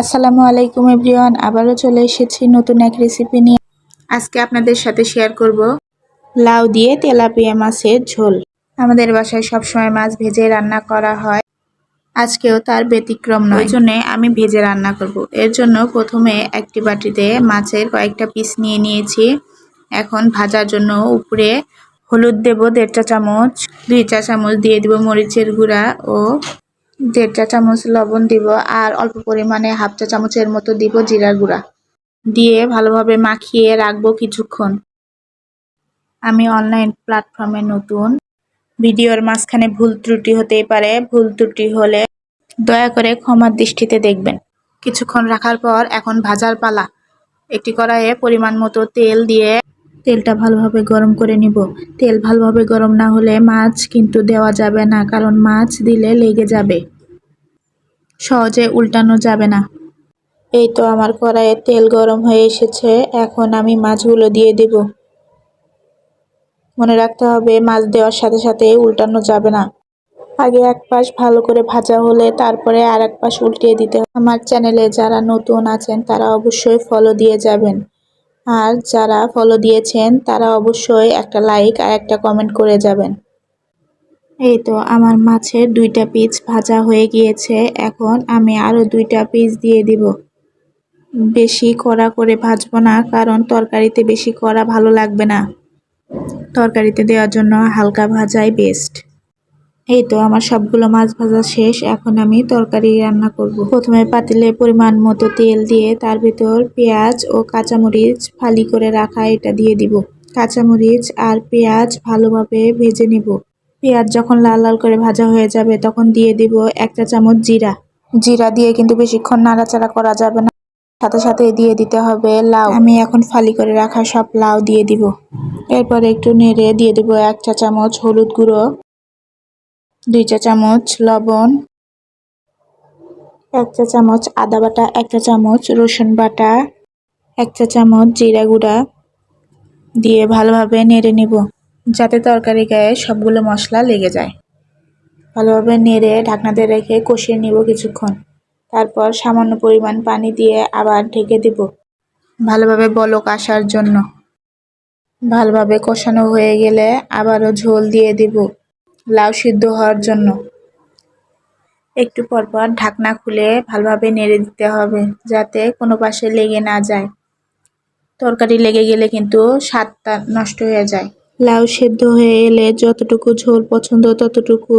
আসসালামু আলাইকুম এভরিওয়ান, আবারও চলে এসেছি নতুন এক রেসিপি নিয়ে। আজকে আপনাদের সাথে শেয়ার করব লাউ দিয়ে তেলাপিয়া মাছের ঝোল। আমাদের বাসায় সবসময় মাছ ভেজে রান্না করা হয়। আজকেও তার ব্যতিক্রম নয়। জন্যে আমি ভেজে রান্না করব। এর জন্য প্রথমে একটি বাটিতে মাছের কয়েকটা পিস নিয়ে নিয়েছি। এখন ভাজার জন্য উপরে হলুদ দেব দেড় চা চামচ, দুই চা চামচ দিয়ে দেব মরিচের গুঁড়া ও দেড় চা চামচ লবণ দিব আর অল্প পরিমাণে হাফ চা চামচের মতো দিব জিরার গুঁড়া। দিয়ে ভালোভাবে মাখিয়ে রাখব কিছুক্ষণ। আমি অনলাইন প্ল্যাটফর্মে নতুন। ভিডিওর মাঝখানে ভুল ত্রুটি হতেই পারে। ভুল ত্রুটি হলে দয়া করে ক্ষমার দৃষ্টিতে দেখবেন। কিছুক্ষণ রাখার পর এখন ভাজার পালা। একটি কড়াইয়ে পরিমাণ মতো তেল দিয়ে তেলটা ভালোভাবে গরম করে নিব। তেল ভালোভাবে গরম না হলে মাছ কিন্তু দেওয়া যাবে না, কারণ মাছ দিলে লেগে যাবে। সহজে উল্টানো যাবে না। এই তো আমার কড়াইয়ে তেল গরম হয়ে এসেছে, এখন আমি মাছগুলো দিয়ে দেব। মনে রাখতে হবে, মাছ দেওয়ার সাথে সাথে উল্টানো যাবে না। আগে এক পাশ ভালো করে ভাজা হলে তারপরে আর এক পাশ উল্টিয়ে দিতে আমার চ্যানেলে যারা নতুন আছেন, তারা অবশ্যই ফলো দিয়ে যাবেন। আর যারা ফলো দিয়েছেন, তারা অবশ্যই একটা লাইক আর একটা কমেন্ট করে যাবেন। এই তো আমার মাছের দুইটা পিস ভাজা হয়ে গিয়েছে। এখন আমি আরও দুইটা পিস দিয়ে দিব। বেশি কড়া করে ভাজবো না, কারণ তরকারিতে বেশি কড়া ভালো লাগবে না। তরকারিতে দেওয়ার জন্য হালকা ভাজাই বেস্ট এই তো আমার সবগুলো মাছ ভাজা শেষ, এখন আমি তরকারি রান্না করব। প্রথমে পাতিলে পরিমাণ মতো তেল দিয়ে তার ভিতর পেঁয়াজ ও কাঁচামরিচ ফালি করে রাখা এটা দিয়ে দিব। কাঁচামরিচ আর পেঁয়াজ ভালোভাবে ভেজে নিব। পেঁয়াজ যখন লাল লাল করে ভাজা হয়ে যাবে, তখন দিয়ে দিব একটা চামচ জিরা। জিরা দিয়ে কিন্তু বেশিক্ষণ নাড়াচাড়া করা যাবে না। সাথে সাথে দিয়ে দিতে হবে লাউ। আমি এখন ফালি করে রাখা সব লাউ দিয়ে দিব। এরপর একটু নেড়ে দিয়ে দিব এক চা চামচ হলুদ গুঁড়ো। দুই চা চামচ লবণ, এক চা চামচ আদা বাটা, এক চা চামচ রসুন বাটা, এক চা চামচ জিরা গুঁড়া দিয়ে ভালোভাবে নেড়ে নিব যাতে তরকারি গায়ে সবগুলো মশলা লেগে যায়। ভালোভাবে নেড়ে ঢাকনাতে রেখে কষিয়ে নিব কিছুক্ষণ। তারপর সামান্য পরিমাণ পানি দিয়ে আবার ঢেকে দিব ভালোভাবে বলক আসার জন্য। ভালোভাবে কষানো হয়ে গেলে আবারও ঝোল দিয়ে দিব। লাউ সিদ্ধ হওয়ার জন্য। একটু পরপর ঢাকনা খুলে ভালোভাবে নেড়ে দিতে হবে যাতে কোনো পাশে লেগে না যায়। তরকারি লেগে গেলে কিন্তু স্বাদটা নষ্ট হয়ে যায়। লাউ সেদ্ধ হয়ে এলে যতটুকু ঝোল পছন্দ ততটুকু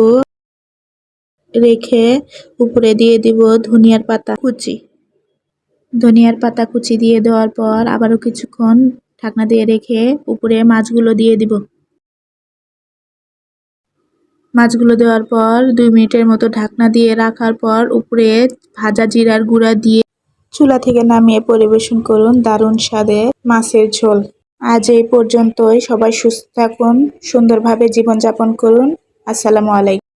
রেখে উপরে দিয়ে দিব ধনিয়ার পাতা কুচি। ধনিয়ার পাতা কুচি দিয়ে দেওয়ার পর আবারও কিছুক্ষণ ঢাকনা দিয়ে রেখে উপরে মাছগুলো দিয়ে দিব। মাছগুলো দেওয়ার পর দুই মিনিটের মতো ঢাকনা দিয়ে রাখার পর উপরে ভাজা জিরার গুঁড়া দিয়ে চুলা থেকে নামিয়ে পরিবেশন করুন দারুণ স্বাদে মাছের ঝোল। আজ এই পর্যন্তই। সবাই সুস্থ থাকুন, সুন্দরভাবে জীবনযাপন করুন। আসসালামু আলাইকুম।